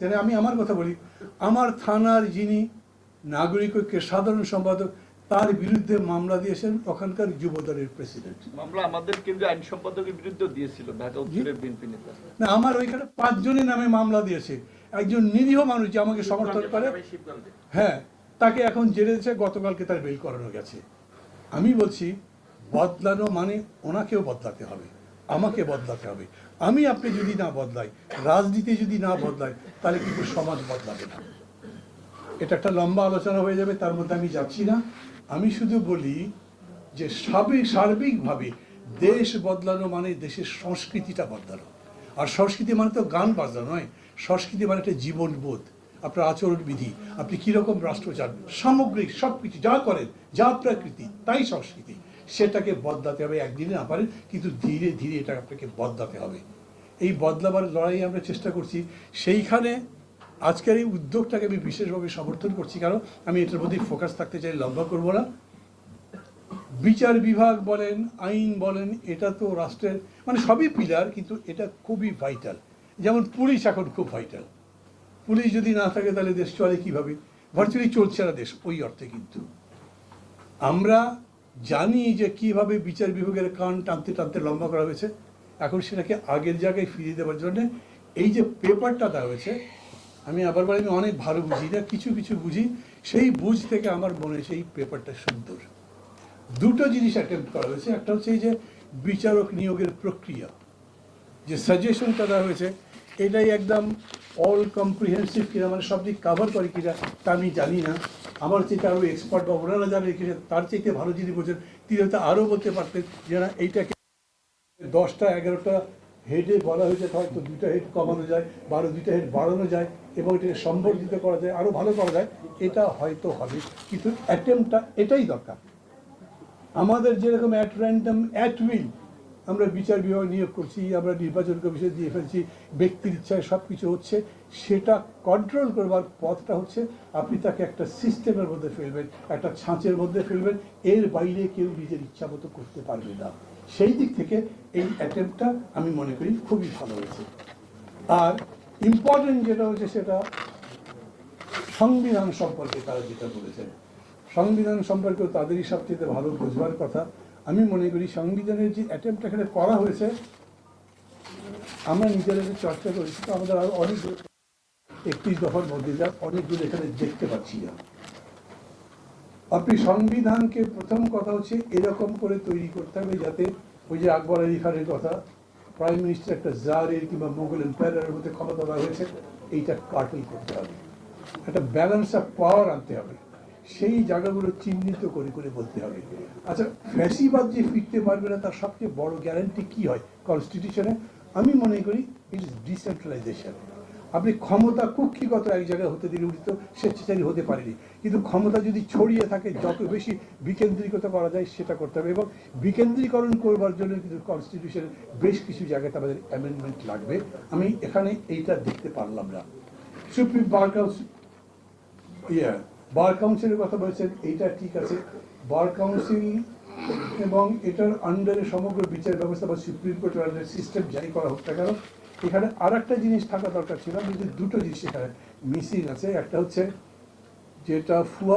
তাহলে আমি আমার কথা বলি আমার থানার যিনি নাগরিক ঐক্যের সাধারণ সম্পাদক তার বিরুদ্ধে মামলা দিয়েছেন ওখানকার যুব দলের প্রেসিডেন্ট। মামলা আমাদের কেন্দ্রীয় আইন সম্পাদকের বিরুদ্ধে দিয়েছিল ঢাকা উত্তরের বিএনপি নেতা। না আমার ওইখানে পাঁচজনের নামে মামলা দিয়েছে। একজন নিরীহ মানুষ যে আমাকে সমর্থন করে হ্যাঁ তাকে এখন জেলে দিয়েছে গতকালকে তার বেল করানো গেছে। আমি বলছি বদলানো মানে ওনাকেও বদলাতে হবে। আমাকে বদলাতে হবে। আমি আপনি যদি না বদলাই, রাজনীতি যদি না বদলাই, তাহলে কিন্তু সমাজ বদলাবে না। এটা একটা লম্বা আলোচনা হয়ে যাবে, তার মধ্যে আমি যাচ্ছি না। আমি শুধু বলি যে সার্বিক সার্বিকভাবে দেশ বদলানো মানে দেশের সংস্কৃতিটা বদলানো। আর সংস্কৃতি মানে তো গান বাজনা নয়, সংস্কৃতি মানে একটা জীবনবোধ, আপনার আচরণ বিধি আপনি কীরকম রাষ্ট্র চান সামগ্রিক সব কিছু যা করেন, যা প্রকৃতি, তাই সংস্কৃতি। সেটাকে বদলাতে হবে, একদিনে না পারেন, কিন্তু ধীরে ধীরে এটা আপনাকে বদলাতে হবে। এই বদলাবার লড়াই আমরা চেষ্টা করছি। সেইখানে আজকের এই উদ্যোগটাকে আমি বিশেষভাবে সমর্থন করছি, কারণ আমি এটার প্রতি ফোকাস থাকতে চাই, লম্বা করব না। বিচার বিভাগ বলেন, আইন বলেন, এটা তো রাষ্ট্রের মানে সবই পিলার কিন্তু এটা খুবই ভাইটাল যেমন পুলিশ এখন খুব ভাইটাল পুলিশ যদি না থাকে, তাহলে দেশ চলে কীভাবে? ভার্চুয়ালি চলছে না দেশ, ওই অর্থে কিন্তু। আমরা জানি যে কীভাবে বিচার বিভাগের কান টানতে টানতে লম্বা করা হয়েছে। এখন সেটাকে আগের জায়গায় ফিরিয়ে দেওয়ার জন্য এই যে পেপারটা দেওয়া হয়েছে, আমি আবার বলি, আমি অনেক ভালো বুঝি না, কিছু কিছু বুঝি, সেই বুঝ থেকে আমার মনে এই পেপারটা সুন্দর। দুটো জিনিস অ্যাটেম্প করা হয়েছে, একটা হচ্ছে এই যে বিচারক নিয়োগের প্রক্রিয়া। যে সাজেশনটা দেওয়া হয়েছে, এটাই একদম অল কম্প্রিহেন্সিভ কিনা মানে সব দিক কাভার করে কিনা, তা আমি জানি না। আমার চেয়ে আরও এক্সপার্ট বা ওনারা যারা রেখেছে তার চাইতে ভালো যিনি বোঝেন তিনি হয়তো আরও বলতে পারতেন যে না, এইটাকে দশটা, এগারোটা হেডে বলা হয়েছে হয়তো দুটা হেড কমানো যায়, বারো, দুইটা হেড বাড়ানো যায় এবং এটাকে সম্বর্ধিত করা যায় আরও ভালো করা যায়, এটা হয়তো হবে। কিন্তু অ্যাটেম্পটা এটাই দরকার। আমাদের যেরকম অ্যাট র্যান্ডম অ্যাট উইল আমরা বিচার বিভাগ নিয়োগ করছি, আমরা নির্বাচন কমিশন দিয়ে ফেলছি, ব্যক্তির ইচ্ছায় সব কিছু হচ্ছে, সেটা কন্ট্রোল করবার পথটা হচ্ছে, আপনি তাকে একটা সিস্টেমের মধ্যে ফেলবেন, একটা ছাঁচের মধ্যে ফেলবেন, এর বাইরে কেউ নিজের ইচ্ছা মতো করতে পারবে না। সেই দিক থেকে এই অ্যাটেম্পটা আমি মনে করি খুবই ভালো হয়েছে। আর ইম্পর্টেন্ট যেটা হচ্ছে সেটা সংবিধান সম্পর্কে তারা যেটা বলেছেন। সংবিধান সম্পর্কেও তাদেরই সবচেয়ে ভালো বোঝবার কথা। আমি মনে করি সংবিধানের যে অ্যাটেম্পট এখানে করা হয়েছে, আমরা নিজেরা চর্চা করেছি, তো আমাদের আরও অনেক একত্রিশ দফার মধ্যে যা অনেকগুলো এখানে দেখতে পাচ্ছি না আপনি সংবিধানকে প্রথম কথা হচ্ছে এরকম করে তৈরি করতে হবে যাতে ওই যে আকবর আলী খানের কথা প্রাইম মিনিস্টার একটা জারের কিংবা মোগল এম্পায়ারের মধ্যে ক্ষমতা দেওয়া হয়েছে, এইটা কাটল করতে হবে। একটা ব্যালেন্স অফ পাওয়ার আনতে হবে। সেই জায়গাগুলো চিহ্নিত করে করে বলতে হবে। আচ্ছা ফ্যাসিবাদ যে ফিরতে পারবে না, তার সবচেয়ে বড় গ্যারান্টি কি হয় কনস্টিটিউশনে আমি মনে করি ইট ইস ডিসেন্ট্রালাইজেশন আপনি ক্ষমতা কুক্ষিগত এক জায়গায় হতে দিলে উনি তো স্বেচ্ছাচারী হতে পারেনি। কিন্তু ক্ষমতা যদি ছড়িয়ে থাকে, যত বেশি বিকেন্দ্রীকৃত করা যায়, সেটা করতে হবে এবং বিকেন্দ্রীকরণ করবার জন্য কিন্তু কনস্টিটিউশনের বেশ কিছু জায়গাতে আমাদের অ্যামেন্ডমেন্ট লাগবে। আমি এখানে এইটা দেখতে পারলাম না। সুপ্রিম বার ইয়ে বার কাউন্সিলের কথা বলেছেন, এইটা ঠিক আছে। বার কাউন্সিল এবং এটার আন্ডারে সমগ্র বিচার ব্যবস্থা বা সুপ্রিম কোর্টের আন্ডারে সিস্টেম জারি করা হোক না কেন, এখানে আর একটা জিনিস থাকা দরকার ছিল যে দুটো জিনিস এখানে মিসিং আছে। একটা হচ্ছে যেটা ফুয়া